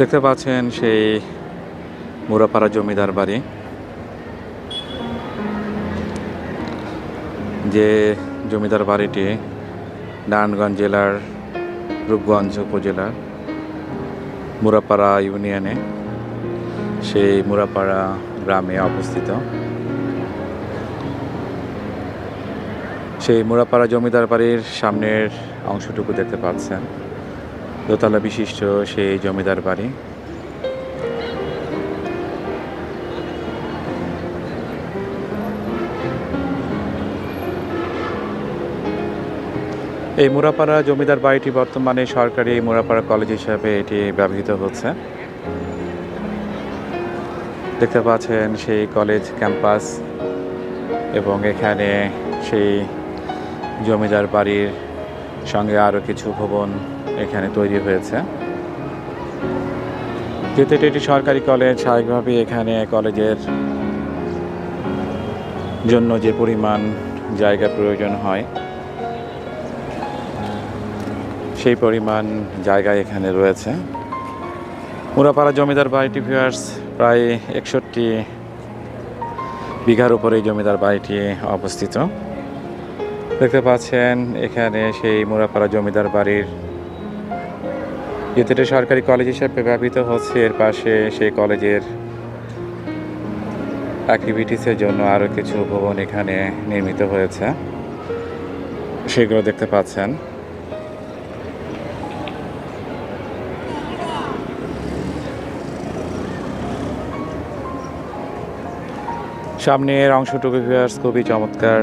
দেখতে পাচ্ছেন সেই মুরাপাড়া জমিদার বাড়ি, যে জমিদার বাড়িটি নারায়ণগঞ্জ জেলার রূপগঞ্জ উপজেলার মুরাপাড়া ইউনিয়নে, সেই মুরাপাড়া গ্রামে অবস্থিত। সেই মুরাপাড়া জমিদার বাড়ির সামনের অংশটুকু দেখতে পাচ্ছেন। দোতলা বিশিষ্ট সেই জমিদার বাড়ি। এই মুরাপাড়া জমিদার বাড়িটি বর্তমানে সরকারি মুরাপাড়া কলেজ হিসাবে এটি ব্যবহৃত হচ্ছে। দেখতে পাচ্ছেন সেই কলেজ ক্যাম্পাস এবং এখানে সেই জমিদার বাড়ির সঙ্গে আরও কিছু ভবন এখানে তৈরি হয়েছে। যেহেতু এটি একটি সরকারি কলেজ স্বাভাবিকভাবেই এখানে কলেজের জন্য যে পরিমাণ জায়গা প্রয়োজন হয়, সেই পরিমাণ জায়গা এখানে রয়েছে। মুরাপাড়া জমিদার বাড়িটি ভিউয়ার্স প্রায় একষট্টি বিঘার উপরে জমিদার বাড়িটি অবস্থিত। দেখতে পাচ্ছেন, এখানে সেই মুরাপাড়া জমিদার বাড়ির যেহেতু সরকারি কলেজ হিসেবে ব্যবহৃত হচ্ছে। এর পাশে সেই কলেজের অ্যাক্টিভিটিসের জন্য আরও কিছু ভবন এখানে নির্মিত হয়েছে। সেগুলো দেখতে পাচ্ছেন। সামনের অংশটুকু ভিউয়ার্স খুবই চমৎকার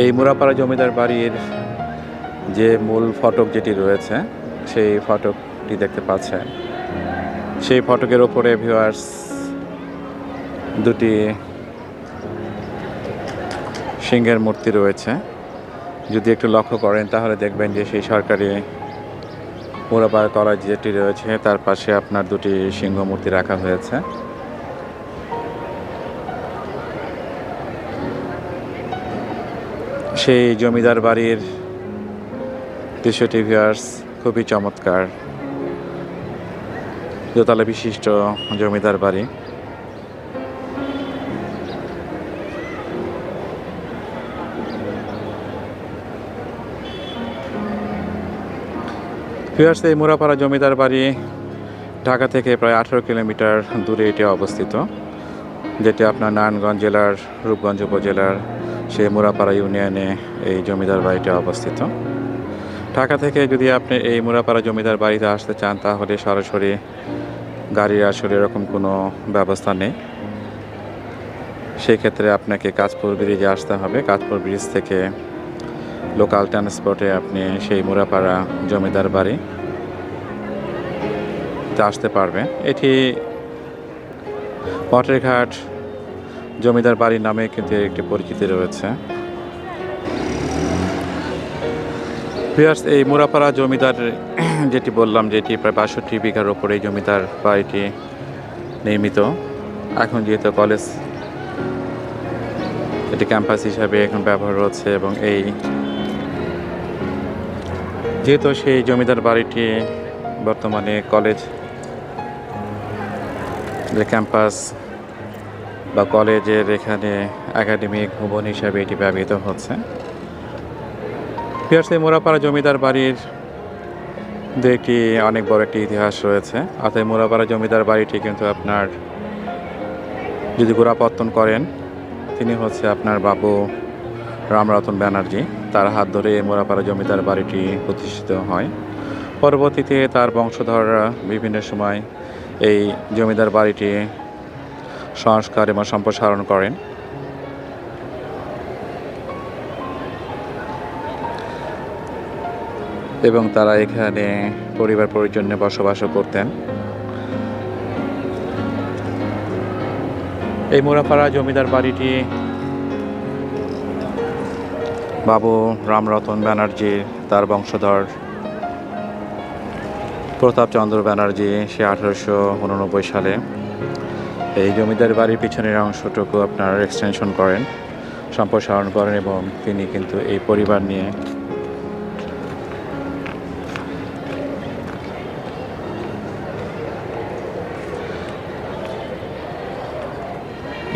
এই মুরাপাড়া জমিদার বাড়ির যে মূল ফটক যেটি রয়েছে, সেই ফটকটি দেখতে পাচ্ছেন। সেই ফটকের ওপরে ভিউয়ার্স দুটি সিংহের মূর্তি রয়েছে। যদি একটু লক্ষ্য করেন, তাহলে দেখবেন যে সেই সরকারি মুরাপাড়া কলেজ যেটি রয়েছে, তার পাশে আপনার দুটি সিংহ মূর্তি রাখা হয়েছে। সেই জমিদার বাড়ির দৃশ্যটি ভিউয়ার্স খুবই চমৎকার। দোতলা বিশিষ্ট জমিদার বাড়ি। ভিউয়ার্স এই মুরাপাড়া জমিদার বাড়ি ঢাকা থেকে প্রায় আঠেরো কিলোমিটার দূরে এটি অবস্থিত, যেটি আপনার নারায়ণগঞ্জ জেলার, রূপগঞ্জ উপজেলার সেই মুরাপাড়া ইউনিয়নে এই জমিদার বাড়িটি অবস্থিত। ঢাকা থেকে যদি আপনি এই মুরাপাড়া জমিদার বাড়িতে আসতে চান, তাহলে সরাসরি গাড়ির আসলে এরকম কোনো ব্যবস্থা নেই। সেক্ষেত্রে আপনাকে কাজপুর ব্রিজে আসতে হবে। কাজপুর ব্রিজ থেকে লোকাল ট্রান্সপোর্টে আপনি সেই মুরাপাড়া জমিদার বাড়ি আসতে পারবেন। এটি পটেরঘাট জমিদার বাড়ির নামে কিন্তু একটি পরিচিতি রয়েছে। ভিউয়ার্স এই মুরাপাড়া জমিদার, যেটি বললাম যেটি প্রায় বাষট্টি বিঘার ওপরে জমিদার বাড়িটি নির্মিত। এখন যেহেতু কলেজ, এটি ক্যাম্পাস হিসাবে এখন ব্যবহার হচ্ছে এবং এই যেহেতু সেই জমিদার বাড়িটি বর্তমানে কলেজ, যে ক্যাম্পাস বা কলেজের এখানে একাডেমিক ভবন হিসাবে এটি ব্যবহৃত হচ্ছে। পিয়ার্সে মোরাপাড়া জমিদার বাড়ির দু একটি অনেক বড় একটি ইতিহাস রয়েছে। অতএব মোরাপাড়া জমিদার বাড়িটি কিন্তু আপনার যদি গোড়াপত্তন করেন, তিনি হচ্ছে আপনার বাবু রামরতন ব্যানার্জি। তার হাত ধরে মোরাপাড়া জমিদার বাড়িটি প্রতিষ্ঠিত হয়। পরবর্তীতে তার বংশধররা বিভিন্ন সময় এই জমিদার বাড়িটি সংস্কার এবং সম্প্রসারণ করেন। এবং তারা এখানে পরিবার পরিজন্যে বসবাসও করতেন। এই মোরাপাড়া জমিদার বাড়িটি বাবু রামরতন ব্যানার্জি, তার বংশধর প্রতাপচন্দ্র ব্যানার্জি, সে আঠারোশো উননব্বই সালে এই জমিদার বাড়ির পিছনের অংশটুকু আপনার এক্সটেনশন করেন, সম্প্রসারণ করেন এবং তিনি কিন্তু এই পরিবার নিয়ে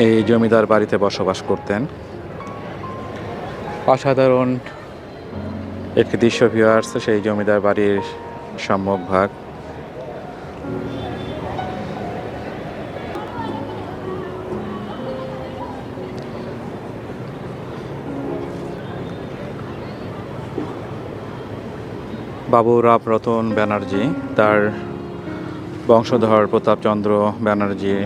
এই জমিদার বাড়িতে বসবাস করতেন। অসাধারণ একটি দৃশ্য ভিউয়ার্স সেই জমিদার বাড়ির সম্মুখ ভাগ। বাবু রাব রতন ব্যানার্জি, তার বংশধর প্রতাপচন্দ্র ব্যানার্জি,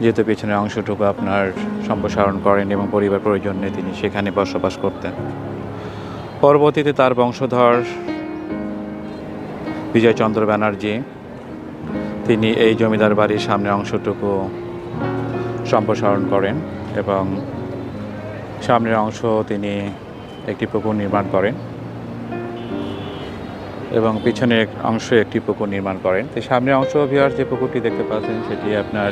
যেহেতু পিছনের অংশটুকু আপনার সম্প্রসারণ করেন এবং পরিবার প্রয়োজনে তিনি সেখানে বসবাস করতেন। পরবর্তীতে তার বংশধর বিজয়চন্দ্র ব্যানার্জি, তিনি এই জমিদার বাড়ির সামনে অংশটুকু সম্প্রসারণ করেন এবং সামনের অংশ তিনি একটি পুকুর নির্মাণ করেন। এবং পিছনের অংশ একটি পুকুর নির্মাণ করেন। তো সামনের অংশ ভিওয়ার যে পুকুরটি দেখতে পাচ্ছেন, সেটি আপনার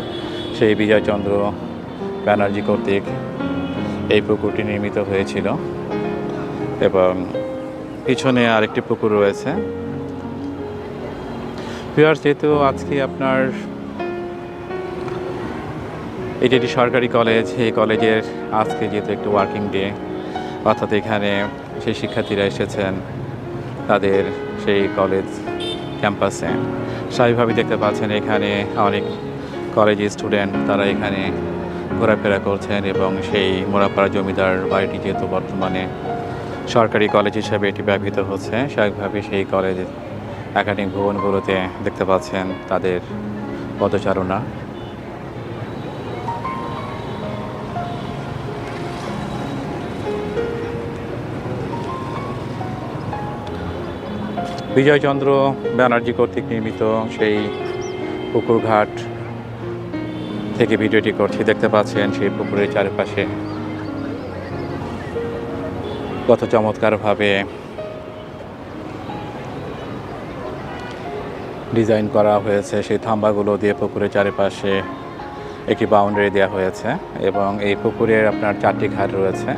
সেই বিজয়চন্দ্র ব্যানার্জি কর্তৃক এই পুকুরটি নির্মিত হয়েছিল। এবং পিছনে আরেকটি পুকুর রয়েছে। ভিওয়ার যেহেতু আজকে আপনার এটি একটি সরকারি কলেজ, এই কলেজের আজকে যেহেতু একটি ওয়ার্কিং ডে অর্থাৎ এখানে সেই শিক্ষার্থীরা এসেছেন, তাদের সেই কলেজ ক্যাম্পাসে স্বাভাবিকভাবেই দেখতে পাচ্ছেন এখানে অনেক কলেজের স্টুডেন্ট তারা এখানে ঘোরাফেরা করছেন এবং সেই মোরাপাড়া জমিদার বাড়িটি যেহেতু বর্তমানে সরকারি কলেজ হিসাবে এটি ব্যবহৃত হচ্ছে স্বাভাবিকভাবে সেই কলেজ একাডেমিক ভবনগুলোতে দেখতে পাচ্ছেন তাদের পদচারণা। বিজয়চন্দ্র ব্যানার্জি কর্তৃক নির্মিত সেই পুকুর ঘাট থেকে ভিডিওটি করছি, দেখতে পাচ্ছেন সেই পুকুরের চারপাশে। কত চমৎকারভাবে ডিজাইন করা হয়েছে, সেই থাম্বাগুলো দিয়ে পুকুরের চারিপাশে একটি বাউন্ডারি দেওয়া হয়েছে এবং এই পুকুরের আপনার চারটি ঘাট রয়েছে।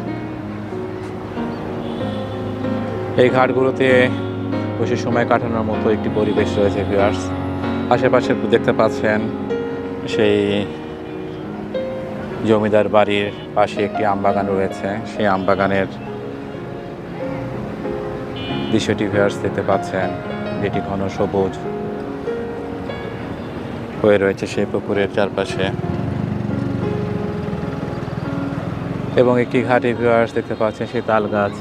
এই ঘাটগুলোতে বসে সময় কাটানোর মতো একটি পরিবেশ রয়েছে ভিউয়ার্স আশেপাশে দেখতে পাচ্ছেন সেই জমিদার বাড়ির পাশে একটি আমবাগান রয়েছে। সেই আমবাগানের দৃশ্যটি ভিউয়ার্স দেখতে পাচ্ছেন। যেটি ঘন সবুজ হয়ে রয়েছে সেই পুকুরের চারপাশে। এবং একটি ঘাটে ভিউয়ার্স দেখতে পাচ্ছেন সেই তাল গাছ।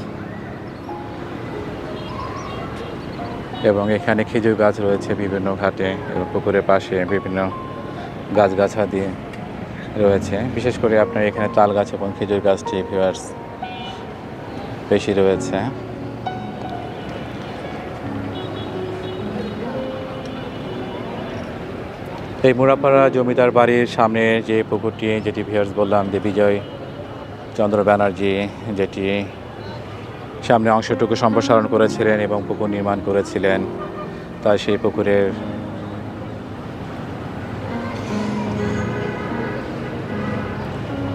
এবং এখানে খেজুর গাছ রয়েছে বিভিন্ন ঘাটে এবং পুকুরের পাশে বিভিন্ন গাছগাছা দিয়ে রয়েছে। বিশেষ করে আপনার এখানে তাল গাছ এবং খেজুর গাছটি ভিউয়ার্স বেশি রয়েছে। এই মুরাপাড়া জমিদার বাড়ির সামনে যে পুকুরটি, যেটি ভিউয়ার্স বললাম যে বিজয় চন্দ্র ব্যানার্জি, যেটি সামনে অংশটুকু সম্প্রসারণ করেছিলেন এবং পুকুর নির্মাণ করেছিলেন। তাই সেই পুকুরের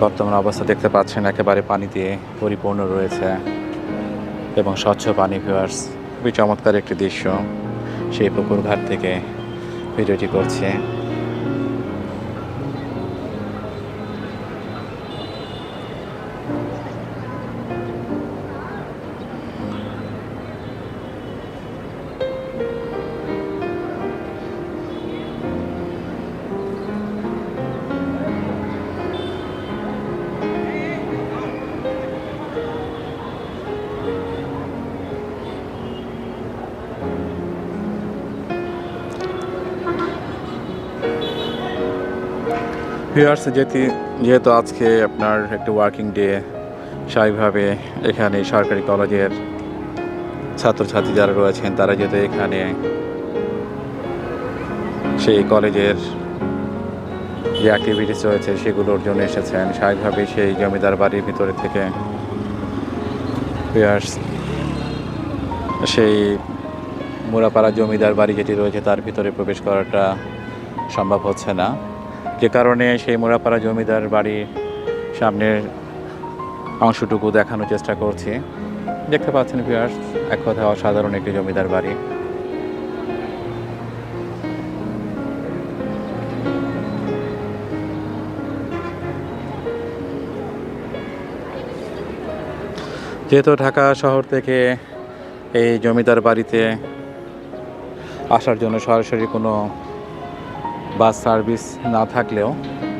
বর্তমান অবস্থা দেখতে পাচ্ছেন, একেবারে পানি দিয়ে পরিপূর্ণ রয়েছে এবং স্বচ্ছ পানি ভিউয়ার্স, খুবই চমৎকার একটি দৃশ্য। সেই পুকুর ঘাট থেকে ভিডিওটি করছে। ভিউয়ার্স যেটি যেহেতু আজকে আপনার একটি ওয়ার্কিং ডে স্বাভাবিকভাবে এখানে সরকারি কলেজের ছাত্রছাত্রী যারা রয়েছেন, তারা যেহেতু এখানে সেই কলেজের যে অ্যাক্টিভিটিস রয়েছে, সেগুলোর জন্য এসেছেন। স্বাভাবিকভাবে সেই জমিদার বাড়ির ভিতরে থেকে ভিউয়ার্স সেই মুরাপাড়া জমিদার বাড়ি যেটি রয়েছে, তার ভিতরে প্রবেশ করাটা সম্ভব হচ্ছে না। যে কারণে সেই মুরাপাড়া জমিদার বাড়ির সামনের অংশটুকু দেখানোর চেষ্টা করছি। দেখতে পাচ্ছেন ভিউয়ার্স এক কথা অসাধারণ একটি জমিদার বাড়ি। যেহেতু ঢাকা শহর থেকে এই জমিদার বাড়িতে আসার জন্য সরাসরি কোনো বাস সার্ভিস না থাকলেও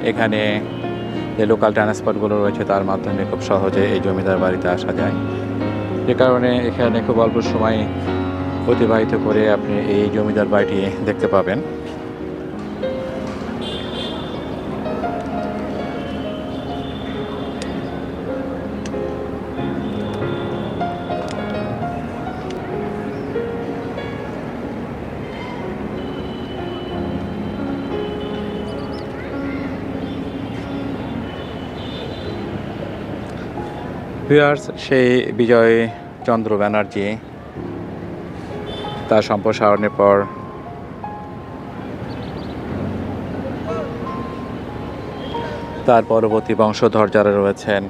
এখানে যে লোকাল ট্রান্সপোর্টগুলো রয়েছে তার মাধ্যমে খুব সহজে এই জমিদার বাড়িতে আসা যায়। যে কারণে এখানে খুব অল্প সময় অতিবাহিত করে আপনি এই জমিদার বাড়িটি দেখতে পাবেন। ভিউয়ার্স সেই বিজয় চন্দ্র ব্যানার্জি, তার সম্প্রসারণের পর তার পরবর্তী বংশধর যারা রয়েছেন,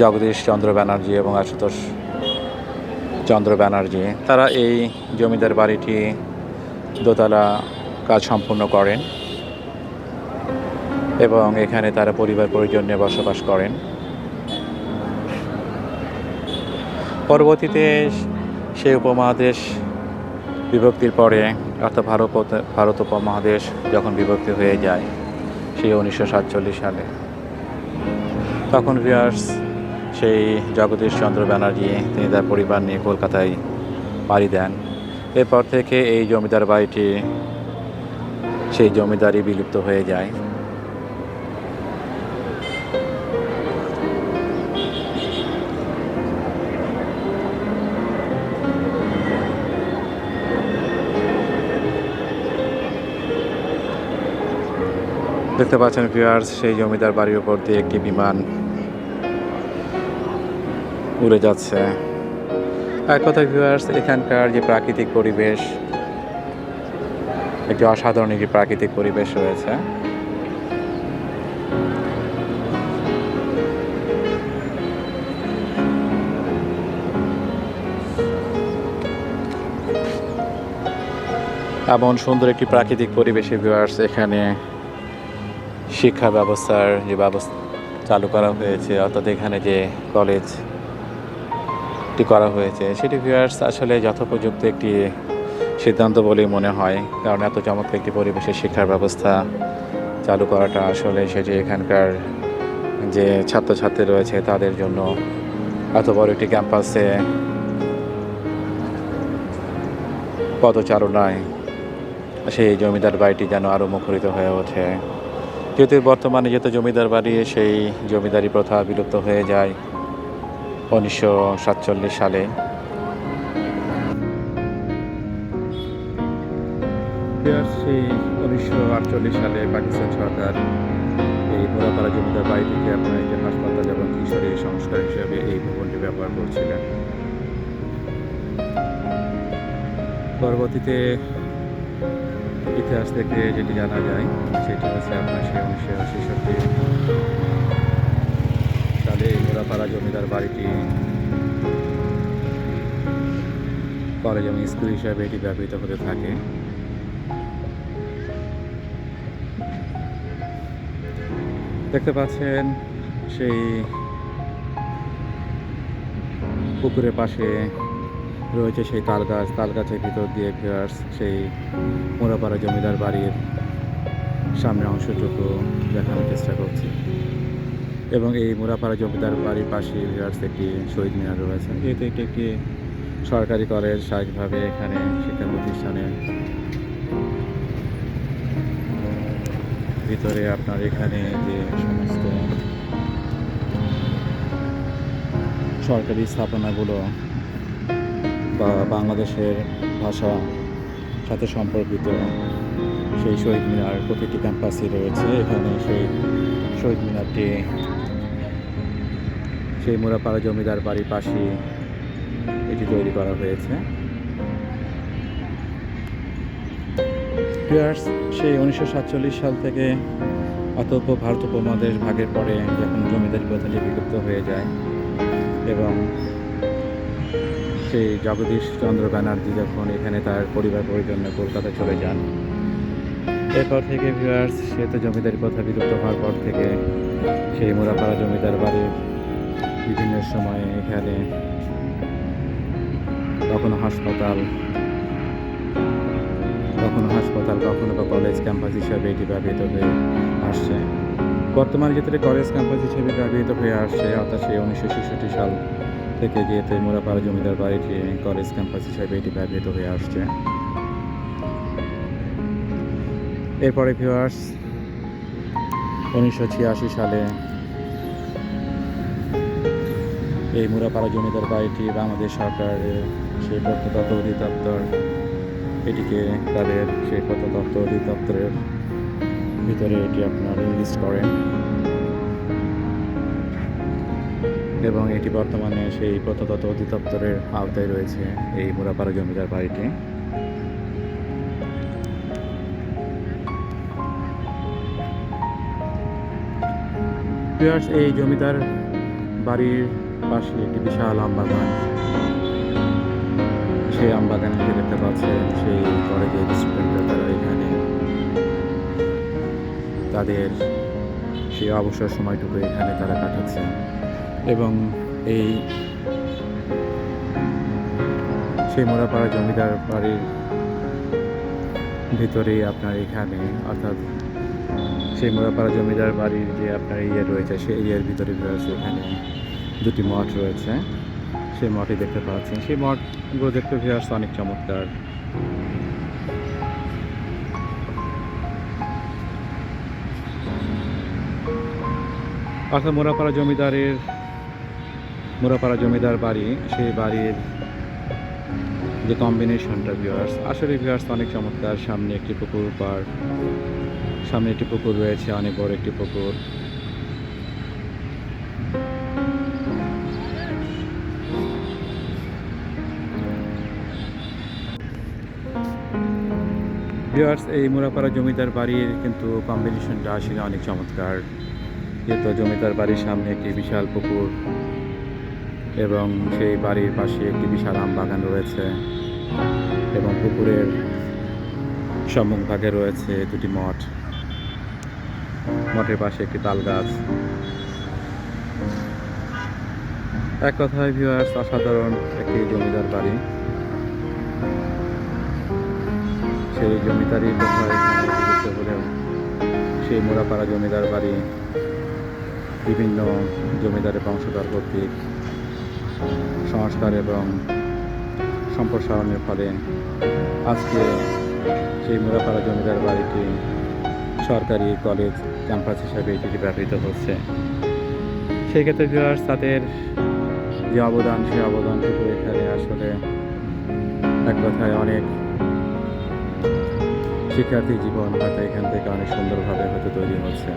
জগদীশ চন্দ্র ব্যানার্জি এবং আশুতোষ চন্দ্র ব্যানার্জি, তারা এই জমিদার বাড়িটি দোতলা কাজ সম্পূর্ণ করেন এবং এখানে তারা পরিবার পরিজন বসবাস করেন। পরবর্তীতে সেই উপমহাদেশ বিভক্তির পরে অর্থাৎ ভারত ভারত উপমহাদেশ যখন বিভক্তি হয়ে যায়, সেই উনিশশো সাতচল্লিশ সালে। তখন ভিয়ার্স সেই জগদীশ চন্দ্র ব্যানার্জি, তিনি তার পরিবার নিয়ে কলকাতায় পাড়ি দেন। এরপর থেকে এই জমিদার বাড়িটি সেই জমিদারি বিলুপ্ত হয়ে যায়। দেখতে পাচ্ছেন ভিউয়ার্স সেই জমিদার বাড়ির উপর দিয়ে একটি বিমান উড়ে যাচ্ছে। এক কথায় ভিউয়ার্স এখানকার যে প্রাকৃতিক পরিবেশ, একটি অসাধারণ একটি প্রাকৃতিক পরিবেশ রয়েছে। এমন সুন্দর একটি প্রাকৃতিক পরিবেশে ভিউয়ার্স এখানে শিক্ষা ব্যবস্থার যে ব্যবস্থা চালু করা হয়েছে, অর্থাৎ এখানে যে কলেজটি করা হয়েছে, সেটি ভিউয়ার্স আসলে যথোপযুক্ত একটি সিদ্ধান্ত বলেই মনে হয়। কারণ এত চমৎকার একটি পরিবেশে শিক্ষার ব্যবস্থা চালু করাটা আসলে সেটি এখানকার যে ছাত্রছাত্রী রয়েছে, তাদের জন্য এত বড় একটি ক্যাম্পাসে পদচারণায় সেই জমিদার বাড়িটি যেন আরও মুখরিত হয়ে ওঠে। যেহেতু বর্তমানে যেহেতু জমিদার বাড়ি, সেই জমিদারি প্রথা বিলুপ্ত হয়ে যায় উনিশশো সাতচল্লিশ সালে। সেই উনিশশো আটচল্লিশ সালে পাকিস্তান সরকার এই মোড়াপাড়া জমিদার বাড়ি থেকে আপনার একটি হাসপাতাল এবং কিশোরী সংস্কার হিসেবে এই ভবনটি ব্যবহার করছিলেন। পরবর্তীতে ইতিহাস থেকে যেটি জানা যায়, সেটি হচ্ছে আপনার সে উনিশশো ছেষট্টি সালে এই মোড়াপাড়া জমিদার বাড়িটি কলেজ এবং স্কুল হিসাবে এটি ব্যবহৃত হতে থাকে। দেখতে পাচ্ছেন সেই পুকুরের পাশে রয়েছে সেই তাল গাছ তাল গাছের ভিতর দিয়ে ভিউয়ার্স সেই মোড়াপাড়া জমিদার বাড়ির সামনে অংশটুকু দেখানোর চেষ্টা করছি। এবং এই মোড়াপাড়া জমিদার বাড়ির পাশে ভিউয়ার্স একটি শহীদ মিনার রয়েছে। যেহেতু এটি একটি সরকারি কলেজ স্বাভাবিকভাবে এখানে শিক্ষা প্রতিষ্ঠানে। ভিতরে আপনার এখানে যে সমস্ত সরকারি স্থাপনাগুলো বা বাংলাদেশের ভাষা সাথে সম্পর্কিত সেই শহীদ মিনার প্রতিটি ক্যাম্পাসই রয়েছে। এখানে সেই শহীদ মিনারটি সেই মোড়াপাড়া জমিদার বাড়ির পাশে এটি তৈরি করা হয়েছে। ভিউয়ার্স সেই উনিশশো সাতচল্লিশ সাল থেকে অতপ ভারত উপমহাদেশ ভাগের পরে যখন জমিদারি প্রথাটি বিলুপ্ত হয়ে যায় এবং সেই জগদীশ চন্দ্র ব্যানার্জি যখন এখানে তার পরিবার পরিজন্য কলকাতা চলে যান, এরপর থেকে ভিউয়ার্স সে তো জমিদারি কথা বিলুপ্ত হওয়ার পর থেকে সেই মোরাপাড়া জমিদার বাড়ি বিভিন্ন সময়ে এখানে কখনো হাসপাতাল কখনো হাসপাতাল, কখনো বা কলেজ ক্যাম্পাস হিসাবে এটি ব্যবহৃত হয়ে আসছে। বর্তমানে যেটা কলেজ ক্যাম্পাস হিসেবে ব্যবহৃত হয়ে আসছে, অর্থাৎ সেই উনিশশো ছেষট্টি সাল। থেকে যেহেতু এই মোরাপাড়া জমিদার বাড়িটি কলেজ ক্যাম্পাস হিসেবে এটি ব্যবহৃত হয়ে আসছে। এরপরে ভিউয়ার্স উনিশশো ছিয়াশি সালে এই মুরাপাড়া জমিদার বাড়িটি বাংলাদেশ সরকারের সেই প্রত্নতত্ত্ব অধিদপ্তর, এটিকে তাদের সেই প্রত্নতত্ত্ব অধিদপ্তরের ভিতরে এটি আপনার লিস্ট করেন। এবং এটি বর্তমানে সেই প্রত্নতত্ত্ব অধিদপ্তরের আওতায় রয়েছে এই মুরাপাড়া জমিদার বাড়িটি। এই জমিদার বাড়ির পাশে একটি বিশাল আম বাগান সেই আম বাগানে যে দেখতে পাচ্ছেন সেই কলেজের স্টুডেন্টরা তারা এখানে। তাদের সেই অবসর সময়টুকু এখানে তারা কাটাচ্ছে। এবং এই সেই মোড়াপাড়া জমিদার বাড়ির ভিতরেই আপনার এখানে, অর্থাৎ সেই মোড়াপাড়া জমিদার বাড়ির যে আপনার ইয়ে রয়েছে, সেই এরিয়ার ভিতরে রয়েছে এখানে দুটি মঠ রয়েছে। সেই মঠই দেখতে পাচ্ছেন। সেই মঠগুলো দেখতে ভিউয়ার্স অনেক চমৎকার। অর্থাৎ মোড়াপাড়া জমিদারের মোড়াপাড়া জমিদার বাড়ি, সেই বাড়ির যে কম্বিনেশনটা ভিউয়ার্স আসলে ভিউয়ার্স অনেক চমৎকার। সামনে একটি পুকুর পার, সামনে একটি পুকুর রয়েছে, অনেক বড় একটি পুকুর। ভিউয়ার্স এই মুরাপাড়া জমিদার বাড়ির কিন্তু কম্বিনেশনটা আসলে অনেক চমৎকার। যেহেতু জমিদার বাড়ির সামনে একটি বিশাল পুকুর এবং সেই বাড়ির পাশে একটি বিশাল আম বাগান রয়েছে এবং পুকুরের সম্মুখভাগে রয়েছে দুটি মঠ। মঠের পাশে একটি তাল গাছ। এক কথায় ভিউয়ার্স অসাধারণ একটি জমিদার বাড়ি। সেই জমিদারি হলেও সেই মোড়াপাড়া জমিদার বাড়ি বিভিন্ন জমিদারের বংশধর কর্তৃক সংস্কার এবং সম্প্রসারণের ফলে আজকে সেই মুরাপাড়া জমিদার বাড়িটি সরকারি কলেজ ক্যাম্পাস হিসাবে এটি ব্যবহৃত হচ্ছে। সেই ক্ষেত্রে ভিউয়ার্স, তাদের যে অবদান, সেই অবদানটুকু এখানে আসলে এক কথায় অনেক শিক্ষার্থী জীবন হয়তো এখান থেকে অনেক সুন্দরভাবে হয়তো তৈরি হচ্ছে।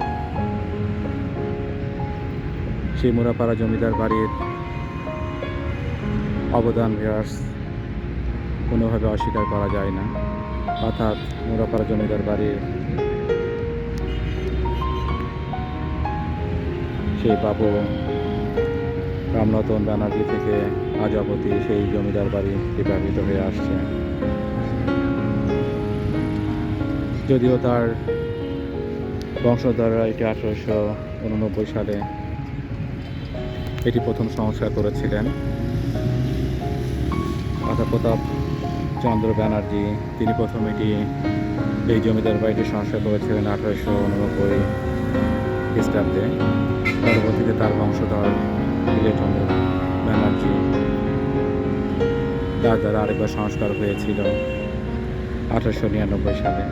সেই মুরাপাড়া জমিদার বাড়ির অবদান ভিউয়ার্স কোনোভাবে অস্বীকার করা যায় না। অর্থাৎ মোড়াপাড়া জমিদার বাড়ির সেই বাবু রামরতন ব্যানার্জি থেকে আজ অবধি সেই জমিদার বাড়ি ব্যবহৃত হয়ে আসছে। যদিও তার বংশধররা এটি আঠারোশো উননব্বই সালে এটি প্রথম সংস্কার করেছিলেন। অর্থাৎ প্রতাপ চন্দ্র ব্যানার্জি, তিনি প্রথম এটি এই জমিদার বাড়িটি সংস্কার করেছিলেন আঠারোশো উননব্বই খ্রিস্টাব্দে। পরবর্তীতে তার বংশধর বিজয়চন্দ্র ব্যানার্জি তার দ্বারা আরেকবার সংস্কার হয়েছিল আঠারোশো নিরানব্বই সালে।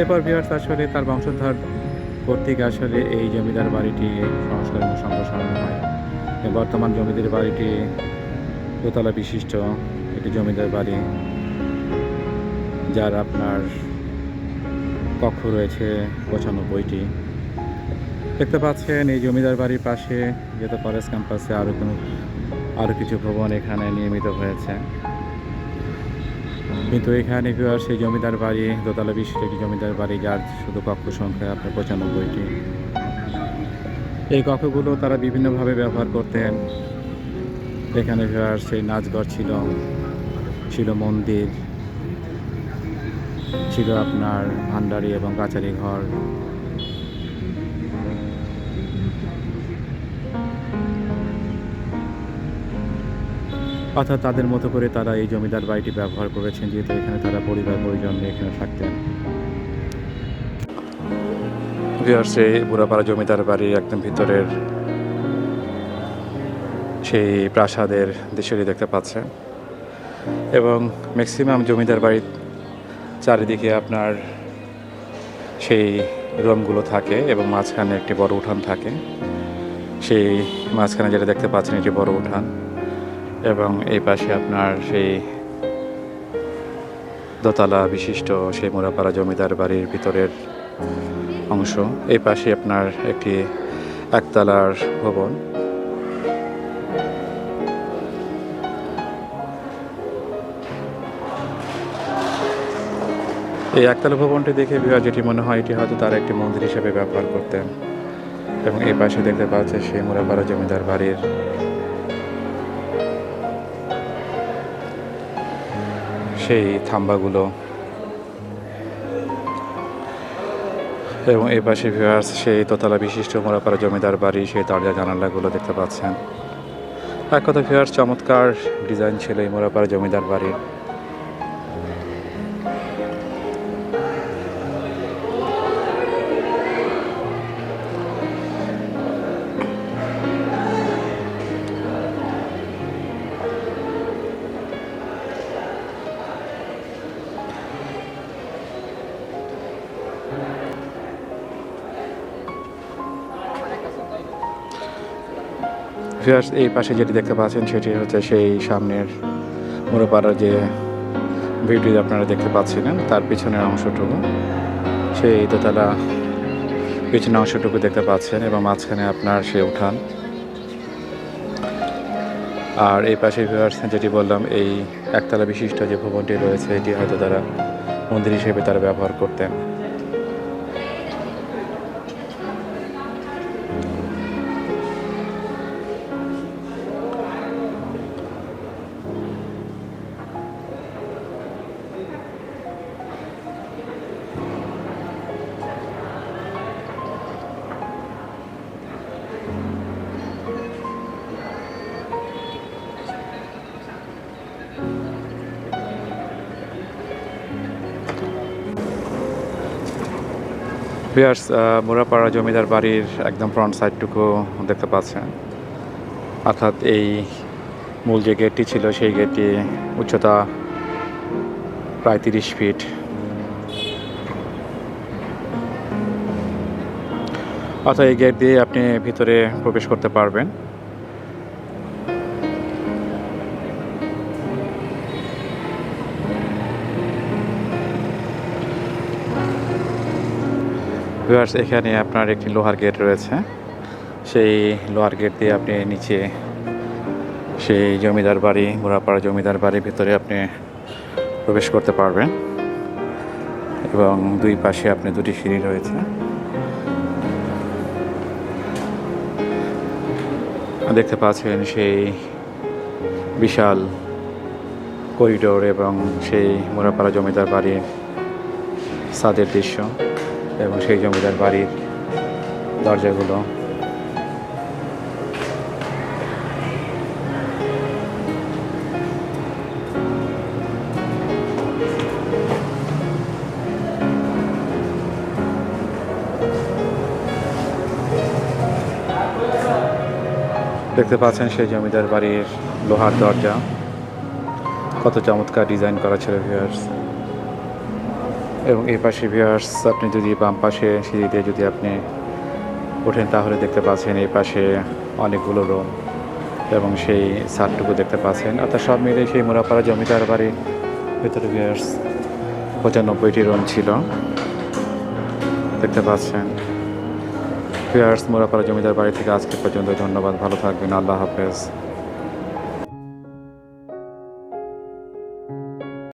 এরপর বিহার আসলে তার বংশধর কর্তৃক আসলে এই জমিদার বাড়িটি সংস্কার সম্প্রসারণ হয়। বর্তমান জমিদার বাড়িটি দোতলা বিশিষ্ট একটি জমিদার বাড়ি, যার আপনার কক্ষ রয়েছে পঁচানব্বইটি। দেখতে পাচ্ছেন, এই জমিদার বাড়ির পাশে যেহেতু কলেজ ক্যাম্পাসে আরও কোনো আরও কিছু ভবন এখানে নিয়মিত হয়েছে। কিন্তু এখানে ভিউয়ার সেই জমিদার বাড়ি, দোতলা বিশিষ্ট একটি জমিদার বাড়ি, যার শুধু কক্ষ সংখ্যা আপনার পঁচানব্বইটি। এই কক্ষগুলো তারা বিভিন্নভাবে ব্যবহার করতেন। এখানে ভিউয়ার সেই নাচঘর ছিল। ছিল মন্দির, ছিল আপনার ভান্ডারি এবং কাচারি ঘর। অর্থাৎ তাদের মতো করে তারা এই জমিদার বাড়িটি ব্যবহার করেছেন, যেহেতু এখানে তারা পরিবার পরিজন নিয়ে এখানে থাকতেন। ভিউয়ার্সে বুড়াপাড়া জমিদার বাড়ির একদম ভিতরের সেই প্রাসাদের দৃশ্যটি দেখতে পাচ্ছেন। এবং ম্যাক্সিমাম জমিদার বাড়ির চারিদিকে আপনার সেই রুমগুলো থাকে এবং মাঝখানে একটি বড় উঠান থাকে। সেই মাঝখানে যেটা দেখতে পাচ্ছেন একটি বড় উঠান এবং এই পাশে আপনার সেই দোতলা বিশিষ্ট সেই মোড়াপাড়া জমিদার বাড়ির ভিতরের অংশ। এই পাশে আপনার একটি একতলার ভবন। এই একতলা ভবনটি দেখে বিহার যেটি মনে হয়, এটি হয়তো তার একটি মন্দির হিসেবে ব্যবহার করতেন। এবং এই পাশে দেখতে পাচ্ছে সেই মোড়াপাড়া জমিদার বাড়ির। সেই থাম্বাগুলো। এবং এই পাশে ভিউয়ার্স সেই দোতলা বিশিষ্ট মোড়াপাড়া জমিদার বাড়ি সেই দরজা জানালাগুলো দেখতে পাচ্ছেন। এক কথা ভিউয়ার্স চমৎকার ডিজাইন ছিল এই মোড়াপাড়া জমিদার বাড়ির। ভিউয়ার্স এই পাশে যেটি দেখতে পাচ্ছেন, সেটি হচ্ছে সেই সামনের মোড়াপাড়ার যে ভিউটি আপনারা দেখতে পাচ্ছিলেন, তার পিছনের অংশটুকু। সেই দোতলা পিছনের অংশটুকু দেখতে পাচ্ছেন এবং মাঝখানে আপনার সে উঠান। আর এই পাশে ভিউয়ার্স যেটি বললাম, এই একতলা বিশিষ্ট যে ভবনটি রয়েছে, এটি হয়তো তারা মন্দির হিসেবে তারা ব্যবহার করতেন। ভিয়ার্স মোরাপাড়া জমিদার বাড়ির একদম ফ্রন্ট সাইডটুকু দেখতে পাচ্ছেন। অর্থাৎ এই মূল যে গেটটি ছিল, সেই গেটটি উচ্চতা প্রায় তিরিশ ফিট অর্থাৎ এই গেট দিয়ে আপনি ভিতরে প্রবেশ করতে পারবেন। ভিউয়ার্স এখানে আপনার একটি লোহার গেট রয়েছে। সেই লোহার গেট দিয়ে আপনি নিচে সেই জমিদার বাড়ি ঘোড়াপাড়া জমিদার বাড়ির ভিতরে আপনি প্রবেশ করতে পারবেন এবং দুই পাশে আপনি দুটি সিঁড়ি রয়েছে। দেখতে পাচ্ছেন সেই বিশাল করিডোর এবং সেই মোড়াপাড়া জমিদার বাড়ির ছাদের দৃশ্য। এবং সেই জমিদার বাড়ির দরজাগুলো। দেখতে পাচ্ছেন সেই জমিদার বাড়ির লোহার দরজা। কত চমৎকার ডিজাইন করা ছিল ভিউয়ার্স এবং এই পাশে ভিউয়ার্স আপনি যদি বাম পাশে সিঁড়ি দিয়ে যদি আপনি ওঠেন, তাহলে দেখতে পাচ্ছেন এই পাশে অনেকগুলো রুম এবং সেই ছাদটুকু দেখতে পাচ্ছেন। অর্থাৎ সব মিলে সেই মোড়াপাড়া জমিদার বাড়ির ভেতরে ভিউয়ার্স পঁচানব্বইটি রুম ছিল। দেখতে পাচ্ছেন। ভিউয়ার্স মোড়াপাড়া জমিদার বাড়ি থেকে আজকে পর্যন্ত ধন্যবাদ। ভালো থাকবেন। আল্লাহ হাফেজ।